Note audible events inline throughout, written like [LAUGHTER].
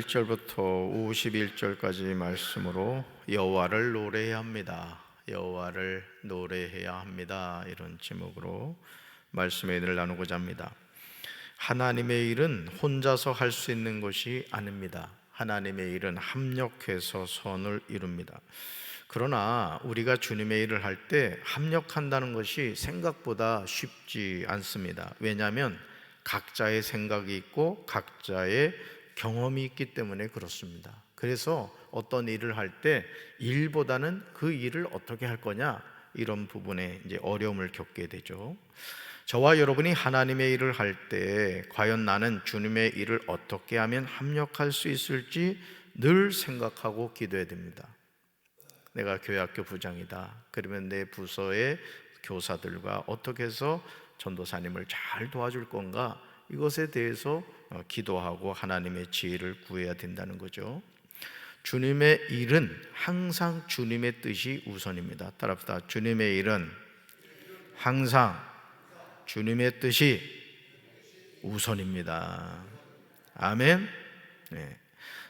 1절부터 51절까지 말씀으로 여호와를 노래해야 합니다. 여호와를 노래해야 합니다. 이런 제목으로 말씀의 은혜를 나누고자 합니다. 하나님의 일은 혼자서 할 수 있는 것이 아닙니다. 하나님의 일은 합력해서 선을 이룹니다. 그러나 우리가 주님의 일을 할 때 합력한다는 것이 생각보다 쉽지 않습니다. 왜냐하면 각자의 생각이 있고 각자의 경험이 있기 때문에 그렇습니다. 그래서 어떤 일을 할 때 일보다는 그 일을 어떻게 할 거냐 이런 부분에 이제 어려움을 겪게 되죠. 저와 여러분이 하나님의 일을 할 때 과연 나는 주님의 일을 어떻게 하면 합력할 수 있을지 늘 생각하고 기도해야 됩니다. 내가 교회학교 부장이다. 그러면 내 부서의 교사들과 어떻게 해서 전도사님을 잘 도와줄 건가? 이것에 대해서 어, 기도하고 하나님의 지혜를 구해야 된다는 거죠. 주님의 일은 항상 주님의 뜻이 우선입니다. 따라합시다. 주님의 일은 항상 주님의 뜻이 우선입니다. 아멘. 네.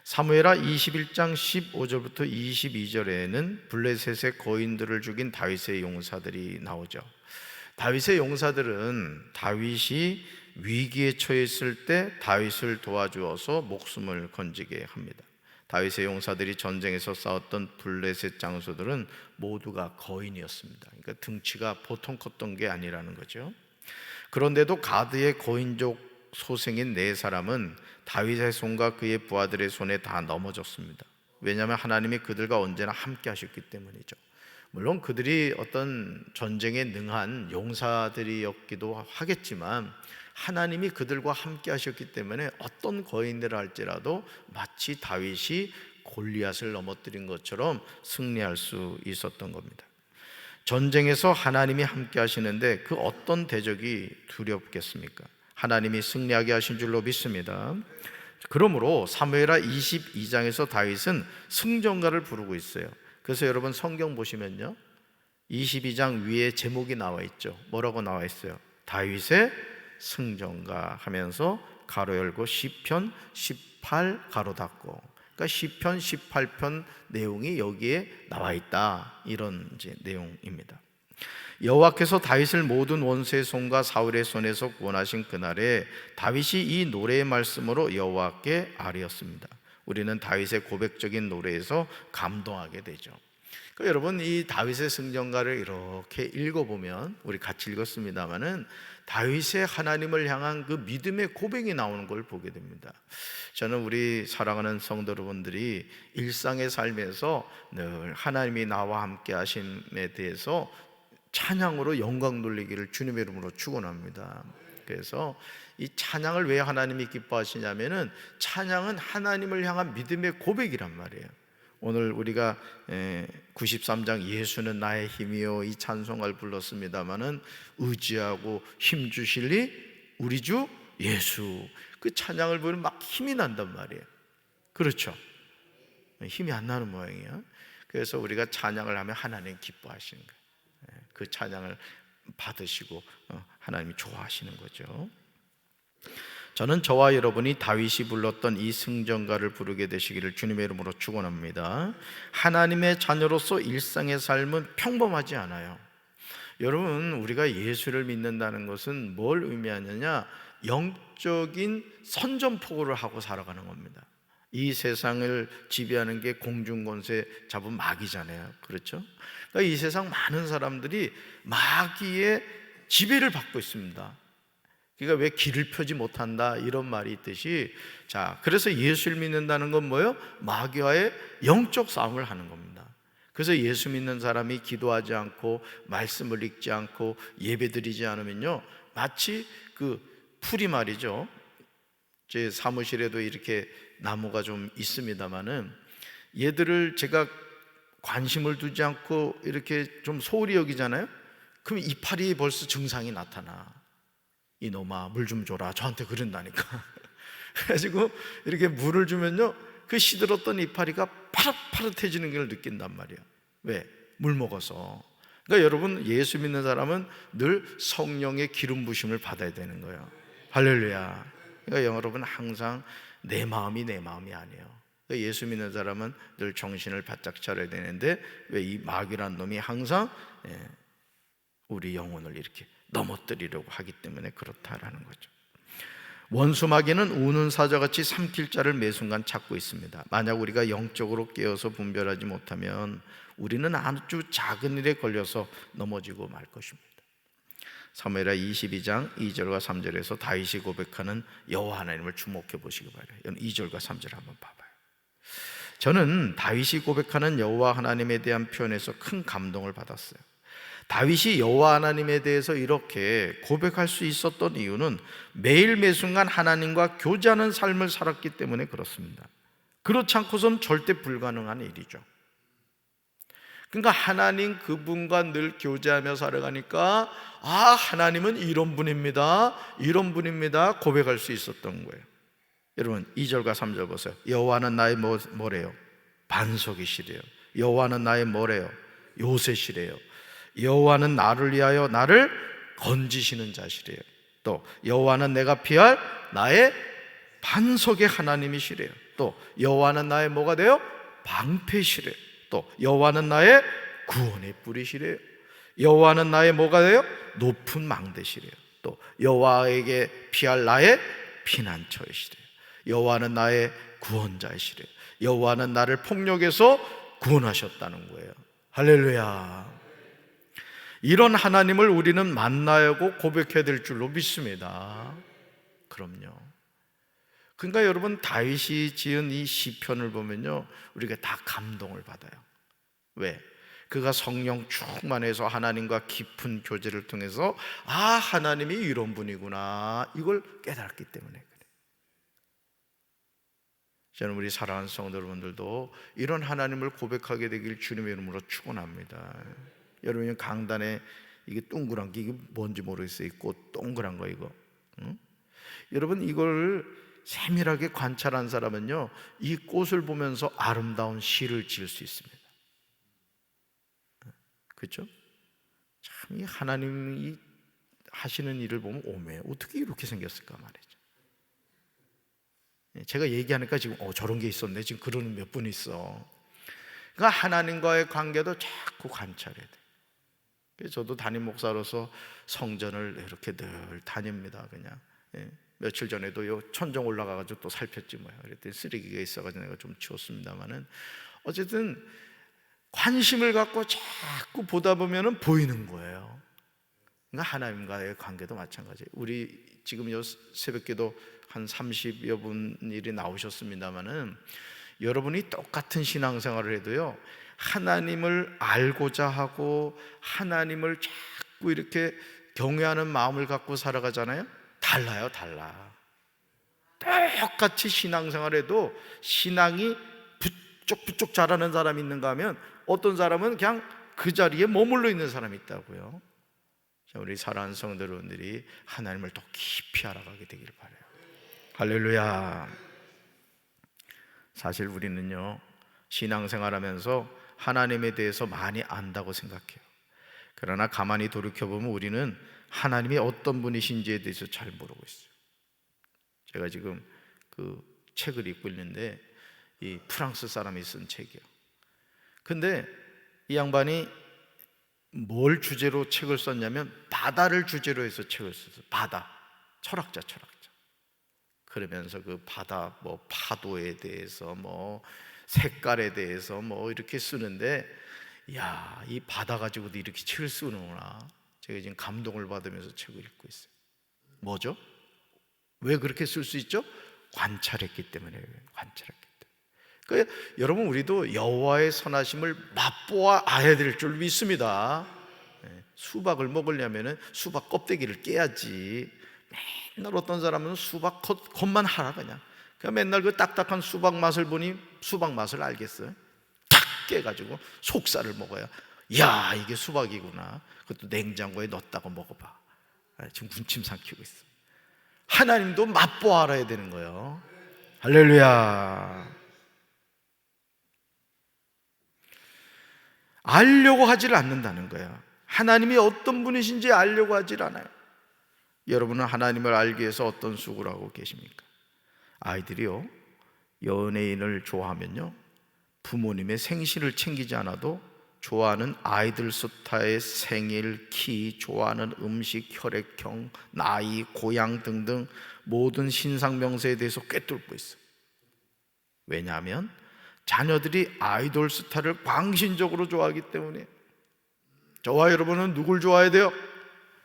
사무엘하 21장 15절부터 22절에는 블레셋의 거인들을 죽인 다윗의 용사들이 나오죠. 다윗의 용사들은 다윗이 위기에 처했을 때 다윗을 도와주어서 목숨을 건지게 합니다. 다윗의 용사들이 전쟁에서 싸웠던 블레셋 장소들은 모두가 거인이었습니다. 그러니까 등치가 보통 컸던 게 아니라는 거죠. 그런데도 가드의 거인족 소생인 네 사람은 다윗의 손과 그의 부하들의 손에 다 넘어졌습니다. 왜냐하면 하나님이 그들과 언제나 함께 하셨기 때문이죠. 물론 그들이 어떤 전쟁에 능한 용사들이었기도 하겠지만 하나님이 그들과 함께 하셨기 때문에 어떤 거인들을 할지라도 마치 다윗이 골리앗을 넘어뜨린 것처럼 승리할 수 있었던 겁니다. 전쟁에서 하나님이 함께 하시는데 그 어떤 대적이 두렵겠습니까? 하나님이 승리하게 하신 줄로 믿습니다. 그러므로 사무엘하 22장에서 다윗은 승전가를 부르고 있어요. 그래서 여러분 성경 보시면요. 22장 위에 제목이 나와 있죠. 뭐라고 나와 있어요? 다윗의 승전가 하면서 가로 열고 시편 18 가로 닫고 그러니까 시편 18편 내용이 여기에 나와 있다. 이런 이제 내용입니다. 여호와께서 다윗을 모든 원수의 손과 사울의 손에서 구원하신 그날에 다윗이 이 노래의 말씀으로 여호와께 아뢰었습니다. 우리는 다윗의 고백적인 노래에서 감동하게 되죠. 그러니까 여러분 이 다윗의 승전가를 이렇게 읽어보면 우리 같이 읽었습니다마는 다윗의 하나님을 향한 그 믿음의 고백이 나오는 걸 보게 됩니다. 저는 우리 사랑하는 성도 여러분들이 일상의 삶에서 늘 하나님이 나와 함께 하심에 대해서 찬양으로 영광 돌리기를 주님의 이름으로 축원합니다. 그래서 이 찬양을 왜 하나님이 기뻐하시냐면은 찬양은 하나님을 향한 믿음의 고백이란 말이에요. 오늘 우리가 93장 예수는 나의 힘이요 이 찬송을 불렀습니다마는 의지하고 힘 주실리 우리 주 예수 그 찬양을 부르면 막 힘이 난단 말이에요. 그렇죠? 힘이 안 나는 모양이에요. 그래서 우리가 찬양을 하면 하나님 기뻐하시는 거예요. 그 찬양을 받으시고 어, 하나님이 좋아하시는 거죠. 저는 저와 여러분이 다윗이 불렀던 이 승전가를 부르게 되시기를 주님의 이름으로 축원합니다. 하나님의 자녀로서 일상의 삶은 평범하지 않아요. 여러분 우리가 예수를 믿는다는 것은 뭘 의미하느냐? 영적인 선전포고를 하고 살아가는 겁니다. 이 세상을 지배하는 게 공중권세 잡은 마귀잖아요. 그렇죠? 그러니까 이 세상 많은 사람들이 마귀의 지배를 받고 있습니다. 그러니까 왜 길을 펴지 못한다 이런 말이 있듯이 자 그래서 예수를 믿는다는 건 뭐예요? 마귀와의 영적 싸움을 하는 겁니다. 그래서 예수 믿는 사람이 기도하지 않고 말씀을 읽지 않고 예배드리지 않으면요 마치 그 풀이 말이죠. 제 사무실에도 이렇게 나무가 좀 있습니다만은 얘들을 제가 관심을 두지 않고 이렇게 좀 소홀히 여기잖아요. 그럼 이파리 벌써 증상이 나타나. 이놈아 물 좀 줘라. 저한테 그런다니까. [LAUGHS] 그래가지고 이렇게 물을 주면요. 그 시들었던 이파리가 파릇파릇해지는 걸 느낀단 말이에요. 왜? 물 먹어서. 그러니까 여러분 예수 믿는 사람은 늘 성령의 기름 부심을 받아야 되는 거예요. 할렐루야. 그러니까 여러분 항상 내 마음이 내 마음이 아니에요. 그러니까 예수 믿는 사람은 늘 정신을 바짝 차려야 되는데 왜 이 마귀란 놈이 항상 예, 우리 영혼을 이렇게 넘어뜨리려고 하기 때문에 그렇다라는 거죠. 원수 마귀는 우는 사자같이 삼킬 자를 매 순간 찾고 있습니다. 만약 우리가 영적으로 깨어서 분별하지 못하면 우리는 아주 작은 일에 걸려서 넘어지고 말 것입니다. 사무엘하 22장 2절과 3절에서 다윗이 고백하는 여호와 하나님을 주목해 보시기 바래요. 2절과 3절 한번 봐봐요. 저는 다윗이 고백하는 여호와 하나님에 대한 표현에서 큰 감동을 받았어요. 다윗이 여호와 하나님에 대해서 이렇게 고백할 수 있었던 이유는 매일 매 순간 하나님과 교제하는 삶을 살았기 때문에 그렇습니다. 그렇지 않고선 절대 불가능한 일이죠. 그러니까 하나님 그분과 늘 교제하며 살아가니까 아 하나님은 이런 분입니다. 이런 분입니다. 고백할 수 있었던 거예요. 여러분 2절과 3절 보세요. 여호와는 나의 뭐, 뭐래요? 반석이시래요. 여호와는 나의 뭐래요? 요새시래요. 여호와는 나를 위하여 나를 건지시는 자시래요. 또 여호와는 내가 피할 나의 반석의 하나님이시래요. 또 여호와는 나의 뭐가 돼요? 방패시래요. 또 여호와는 나의 구원의 뿌리시래요. 여호와는 나의 뭐가 돼요? 높은 망대시래요. 또 여호와에게 피할 나의 피난처이시래요. 여호와는 나의 구원자이시래요. 여호와는 나를 폭력에서 구원하셨다는 거예요. 할렐루야. 이런 하나님을 우리는 만나야 하고 고백해야 될 줄로 믿습니다. 그럼요. 그러니까 여러분 다윗이 지은 이 시편을 보면요. 우리가 다 감동을 받아요. 왜? 그가 성령 충만해서 하나님과 깊은 교제를 통해서 아, 하나님이 이런 분이구나. 이걸 깨달았기 때문에 그래. 저는 우리 사랑하는 성도 여러분들도 이런 하나님을 고백하게 되길 주님의 이름으로 축원합니다. 여러분 강단에 이게 동그란 게 이게 뭔지 모르겠어요. 꽃 동그란 거 이거. 응? 여러분 이걸 세밀하게 관찰한 사람은요 이 꽃을 보면서 아름다운 시를 지을 수 있습니다. 그렇죠? 참 이 하나님이 하시는 일을 보면 오메 어떻게 이렇게 생겼을까 말이죠. 예, 제가 얘기하니까 지금 어 저런 게 있었네 지금 그러는 몇 분 있어. 그러니까 하나님과의 관계도 자꾸 관찰해야 돼. 저도 담임 목사로서 성전을 이렇게 늘 다닙니다. 그냥 예. 며칠 전에도 요 천정 올라가가지고 또 살폈지 뭐야. 그랬더니 쓰레기가 있어가지고 내가 좀 치웠습니다만은 어쨌든 관심을 갖고 자꾸 보다 보면은 보이는 거예요. 그러니까 하나님과의 관계도 마찬가지. 우리 지금 요 새벽기도 한 30여 분일이 나오셨습니다만은 여러분이 똑같은 신앙생활을 해도요. 하나님을 알고자 하고 하나님을 자꾸 이렇게 경외하는 마음을 갖고 살아가잖아요. 달라요, 달라. 똑같이 신앙생활해도 신앙이 부쩍부쩍 자라는 사람이 있는가 하면 어떤 사람은 그냥 그 자리에 머물러 있는 사람이 있다고요. 우리 사랑하는 성도들이 하나님을 더 깊이 알아가게 되길 바래요. 할렐루야. 사실 우리는요 신앙생활하면서 하나님에 대해서 많이 안다고 생각해요. 그러나 가만히 돌이켜보면 우리는 하나님이 어떤 분이신지에 대해서 잘 모르고 있어요. 제가 지금 그 책을 읽고 있는데 이 프랑스 사람이 쓴 책이요. 근데 이 양반이 뭘 주제로 책을 썼냐면 바다를 주제로 해서 책을 썼어요. 바다. 철학자, 철학자. 그러면서 그 바다 뭐 파도에 대해서 뭐 색깔에 대해서 뭐 이렇게 쓰는데 야, 이 바다 가지고도 이렇게 책을 쓰는구나. 제가 지금 감동을 받으면서 책을 읽고 있어요. 뭐죠? 왜 그렇게 쓸 수 있죠? 관찰했기 때문에 관찰했기 때문에. 그러니까 여러분 우리도 여호와의 선하심을 맛보아 알아야 될 줄 믿습니다. 네, 수박을 먹으려면 수박 껍데기를 깨야지. 맨날 어떤 사람은 수박 겉만 하라 그냥. 그냥 맨날 그 딱딱한 수박 맛을 보니 수박 맛을 알겠어요. 탁 깨가지고 속살을 먹어야 야 이게 수박이구나. 그것도 냉장고에 넣었다고 먹어봐. 아, 지금 군침 삼키고 있어. 하나님도 맛보 알아야 되는 거예요. 할렐루야. 알려고 하지를 않는다는 거예요. 하나님이 어떤 분이신지 알려고 하질 않아요. 여러분은 하나님을 알기 위해서 어떤 수고를 하고 계십니까? 아이들이요 연예인을 좋아하면요 부모님의 생신을 챙기지 않아도 좋아하는 아이들 스타의 생일, 키, 좋아하는 음식, 혈액형, 나이, 고향 등등 모든 신상 명세에 대해서 꿰뚫고 있어. 왜냐하면 자녀들이 아이돌 스타를 광신적으로 좋아하기 때문에 저와 여러분은 누굴 좋아해야 돼요?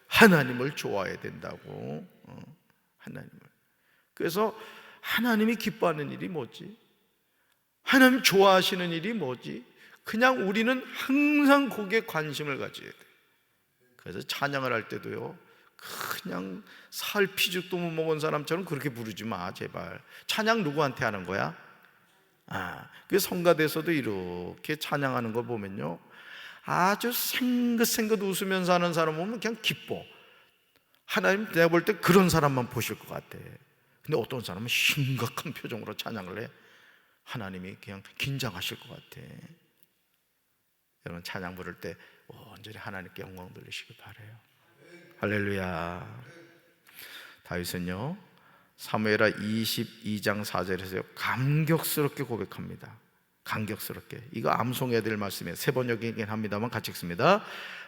하나님을 좋아해야 된다고. 어, 하나님을. 그래서 하나님이 기뻐하는 일이 뭐지? 하나님 좋아하시는 일이 뭐지? 그냥 우리는 항상 거기에 관심을 가져야 돼. 그래서 찬양을 할 때도요. 그냥 살 피죽도 못 먹은 사람처럼 그렇게 부르지 마, 제발. 찬양 누구한테 하는 거야? 아, 그 성가대에서도 이렇게 찬양하는 거 보면요. 아주 생긋생긋 웃으면서 하는 사람 보면 그냥 기뻐. 하나님 내가 볼 때 그런 사람만 보실 것 같아. 근데 어떤 사람은 심각한 표정으로 찬양을 해. 하나님이 그냥 긴장하실 것 같아. 여러분 찬양 부를 때 온전히 하나님께 영광 돌리시기 바래요. 할렐루야. 다윗은요. 사무엘하 22장 4절에서 감격스럽게 고백합니다. 감격스럽게. 이거 암송해야 될 말씀이에요. 세 번역이긴 합니다만 같이 읽습니다.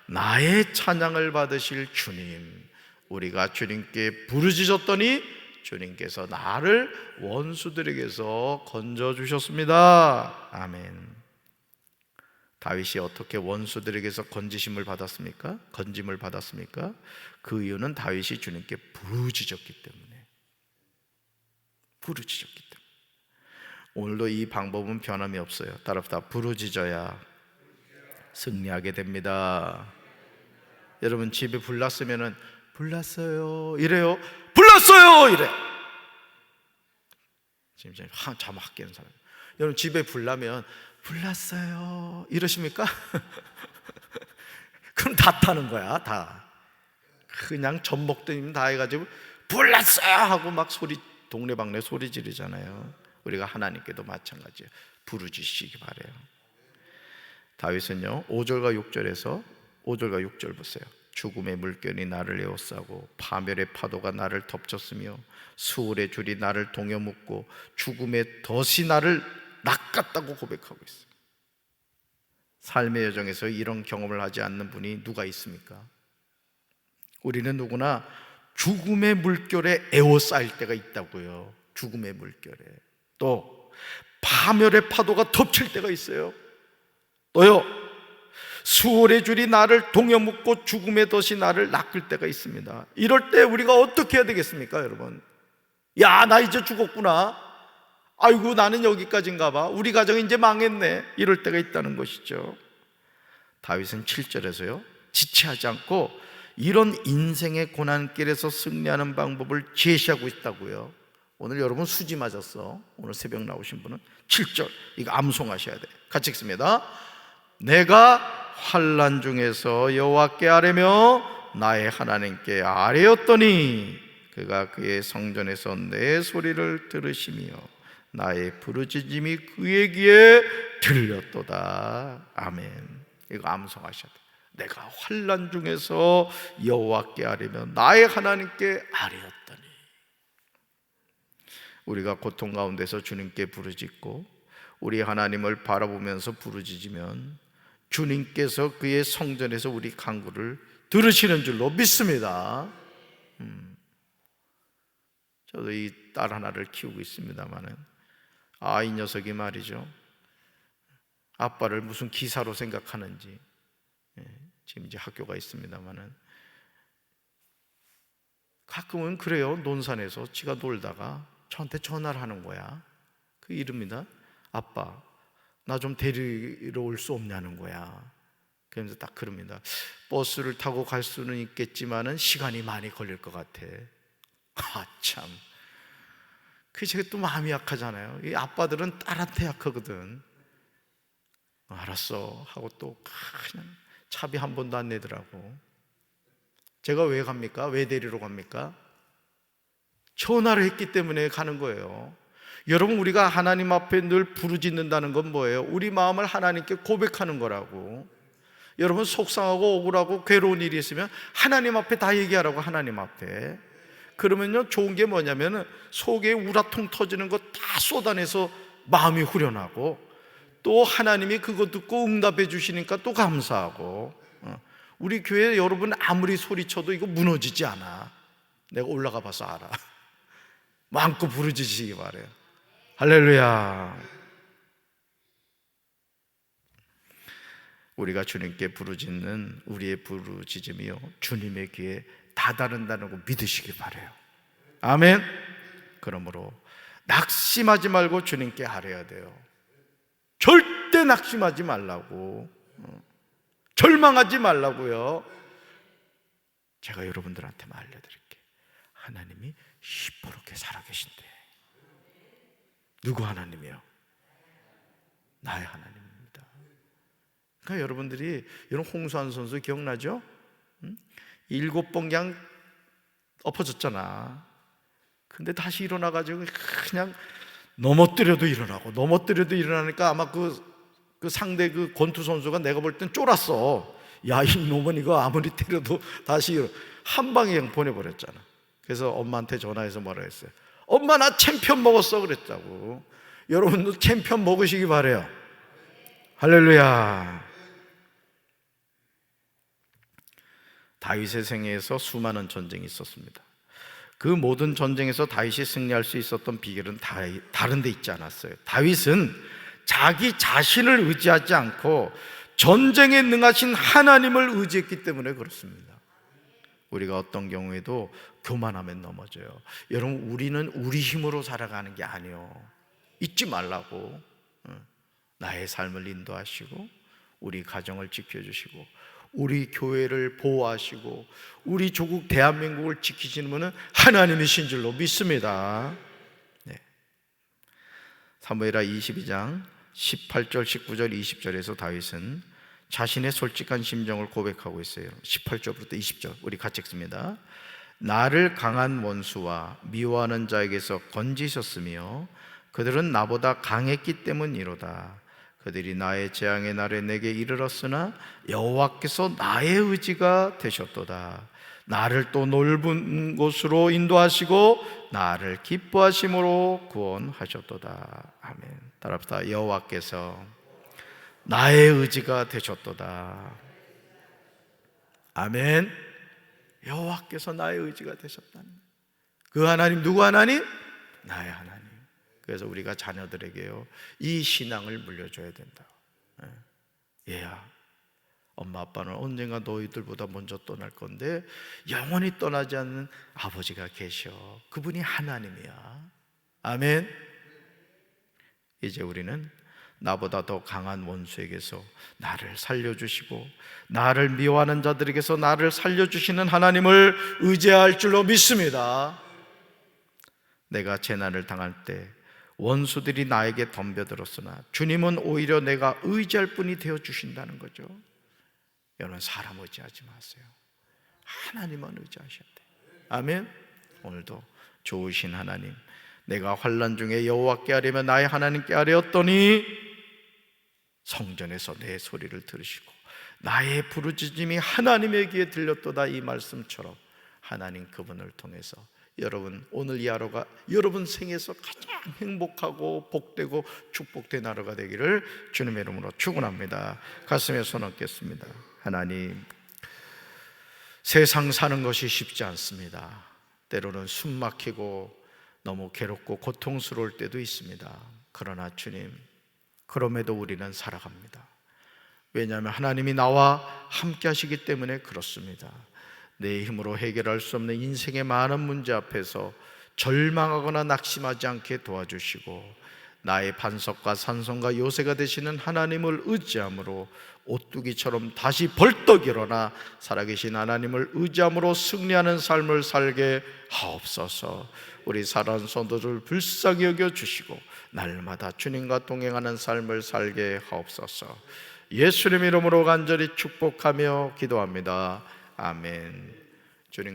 나의 찬양을 받으실 주님. 우리가 주님께 부르짖었더니 주님께서 나를 원수들에게서 건져 주셨습니다. 아멘. 다윗이 어떻게 원수들에게서 건지심을 받았습니까? 건짐을 받았습니까? 그 이유는 다윗이 주님께 부르짖었기 때문에. 부르짖었기 때문에. 오늘도 이 방법은 변함이 없어요. 따라다 부르짖어야 승리하게 됩니다. 여러분 집에 불났으면은 불났어요 이래요. 불났어요 이래. 지금 잠확 깨는 사람. 여러분 집에 불나면 불났어요 이러십니까? [LAUGHS] 그럼 다 타는 거야 다. 그냥 젖먹더니 다 해가지고 불났어요 하고 막 소리 동네방네 소리 지르잖아요. 우리가 하나님께도 마찬가지예요. 부르짖으시기 바래요. 다윗은요 5절과 6절에서 5절과 6절 보세요. 죽음의 물결이 나를 에워싸고 파멸의 파도가 나를 덮쳤으며 수월의 줄이 나를 동여 묶고 죽음의 덫이 나를 낚았다고 고백하고 있어요. 삶의 여정에서 이런 경험을 하지 않는 분이 누가 있습니까? 우리는 누구나 죽음의 물결에 에워싸일 때가 있다고요. 죽음의 물결에. 또 파멸의 파도가 덮칠 때가 있어요. 또요. 수월의 줄이 나를 동여 묶고 죽음의 덫이 나를 낚을 때가 있습니다. 이럴 때 우리가 어떻게 해야 되겠습니까, 여러분? 야, 나 이제 죽었구나. 아이고, 나는 여기까지인가 봐. 우리 가정이 이제 망했네. 이럴 때가 있다는 것이죠. 다윗은 7절에서요. 지체하지 않고 이런 인생의 고난길에서 승리하는 방법을 제시하고 있다고요. 오늘 여러분 수지 맞았어. 오늘 새벽 나오신 분은 7절 이거 암송하셔야 돼. 같이 읽습니다. 내가 환란 중에서 여호와께 아뢰며 나의 하나님께 아뢰었더니 그가 그의 성전에서 내 소리를 들으시며 나의 부르짖음이 그의 귀에 들렸도다. 아멘. 이거 암송하셔야 돼. 내가 환란 중에서 여호와께 아뢰며 나의 하나님께 아뢰었더니 우리가 고통 가운데서 주님께 부르짖고 우리 하나님을 바라보면서 부르짖으면 주님께서 그의 성전에서 우리 간구를 들으시는 줄로 믿습니다. 음. 저도 이 딸 하나를 키우고 있습니다만은 아 이 녀석이 말이죠. 아빠를 무슨 기사로 생각하는지 예, 지금 이제 학교가 있습니다만은 가끔은 그래요. 논산에서 지가 놀다가 저한테 전화를 하는 거야. 그 이릅니다. 아빠, 나 좀 데리러 올 수 없냐는 거야. 그러면서 딱 그럽니다. 버스를 타고 갈 수는 있겠지만은 시간이 많이 걸릴 것 같아. 아, 참. 그 제가 또 마음이 약하잖아요. 이 아빠들은 딸한테 약하거든. 알았어. 하고 또 그냥 차비 한 번도 안 내더라고. 제가 왜 갑니까? 왜 데리러 갑니까? 전화를 했기 때문에 가는 거예요. 여러분, 우리가 하나님 앞에 늘 부르짖는다는 건 뭐예요? 우리 마음을 하나님께 고백하는 거라고. 여러분, 속상하고 억울하고 괴로운 일이 있으면 하나님 앞에 다 얘기하라고, 하나님 앞에. 그러면요 좋은 게 뭐냐면은 속에 우라통 터지는 거 다 쏟아내서 마음이 후련하고 또 하나님이 그거 듣고 응답해 주시니까 또 감사하고 어. 우리 교회 여러분 아무리 소리쳐도 이거 무너지지 않아 내가 올라가 봐서 알아 [LAUGHS] 마음껏 부르짖으시기 바래요 할렐루야. 우리가 주님께 부르짖는 우리의 부르짖음이요. 주님의 귀에 다다른다는 거 믿으시기 바래요. 아멘. 그러므로 낙심하지 말고 주님께 하려야 돼요. 절대 낙심하지 말라고. 어. 절망하지 말라고요. 제가 여러분들한테만 알려 드릴게요. 하나님이 시퍼렇게 살아 계신대 누구 하나님이요? 나의 하나님입니다 그러니까 여러분들이 이런 홍수환 선수 기억나죠? 응? 일곱 번 그냥 엎어졌잖아 근데 다시 일어나가지고 그냥 넘어뜨려도 일어나고 넘어뜨려도 일어나니까 아마 그, 그 상대 그 권투 선수가 내가 볼 땐 쫄았어. 야, 이 놈은 이거 아무리 때려도 다시 한 방에 보내버렸잖아. 그래서 엄마한테 전화해서 뭐라 했어요? 엄마 나 챔피언 먹었어 그랬다고. 여러분도 챔피언 먹으시기 바래요. 할렐루야. 다윗의 생애에서 수많은 전쟁이 있었습니다. 그 모든 전쟁에서 다윗이 승리할 수 있었던 비결은 다 다른 데 있지 않았어요. 다윗은 자기 자신을 의지하지 않고 전쟁에 능하신 하나님을 의지했기 때문에 그렇습니다. 우리가 어떤 경우에도 교만하면 넘어져요. 여러분 우리는 우리 힘으로 살아가는 게 아니요. 잊지 말라고. 응. 나의 삶을 인도하시고 우리 가정을 지켜주시고 우리 교회를 보호하시고 우리 조국 대한민국을 지키시는 분은 하나님이신 줄로 믿습니다. 네. 사무엘하 22장 18절, 19절, 20절에서 다윗은 자신의 솔직한 심정을 고백하고 있어요. 18절부터 20절 우리 같이 읽습니다. 나를 강한 원수와 미워하는 자에게서 건지셨으며 그들은 나보다 강했기 때문이로다. 그들이 나의 재앙의 날에 내게 이르렀으나 여호와께서 나의 의지가 되셨도다. 나를 또 넓은 곳으로 인도하시고 나를 기뻐하심으로 구원하셨도다. 아멘. 따라합시다. 여호와께서 나의 의지가 되셨도다. 아멘. 여호와께서 나의 의지가 되셨다는 그 하나님 누구 하나님? 나의 하나님. 그래서 우리가 자녀들에게요 이 신앙을 물려줘야 된다. 예. 얘야, 엄마 아빠는 언젠가 너희들보다 먼저 떠날 건데 영원히 떠나지 않는 아버지가 계셔. 그분이 하나님이야. 아멘. 이제 우리는 나보다 더 강한 원수에게서 나를 살려주시고 나를 미워하는 자들에게서 나를 살려주시는 하나님을 의지할 줄로 믿습니다. 내가 재난을 당할 때 원수들이 나에게 덤벼들었으나 주님은 오히려 내가 의지할 분이 되어 주신다는 거죠. 여러분 사람 의지하지 마세요. 하나님만 의지하셔야 돼. 아멘. 오늘도 좋으신 하나님, 내가 환란 중에 여호와께 하려면 나의 하나님께 하려었더니 성전에서 내 소리를 들으시고 나의 부르짖음이 하나님의 귀에 들렸도다 이 말씀처럼 하나님 그분을 통해서 여러분 오늘 이 하루가 여러분 생에서 가장 행복하고 복되고 축복된 하루가 되기를 주님의 이름으로 축원합니다. 가슴에 손 얹겠습니다. 하나님 세상 사는 것이 쉽지 않습니다. 때로는 숨 막히고 너무 괴롭고 고통스러울 때도 있습니다. 그러나 주님 그럼에도 우리는 살아갑니다. 왜냐하면 하나님이 나와 함께 하시기 때문에 그렇습니다. 내 힘으로 해결할 수 없는 인생의 많은 문제 앞에서 절망하거나 낙심하지 않게 도와주시고 나의 반석과 산성과 요새가 되시는 하나님을 의지함으로 오뚜기처럼 다시 벌떡 일어나 살아계신 하나님을 의지함으로 승리하는 삶을 살게 하옵소서. 우리 사랑 성도들 불쌍히 여겨 주시고 날마다 주님과 동행하는 삶을 살게 하옵소서. 예수님 이름으로 간절히 축복하며 기도합니다. 아멘.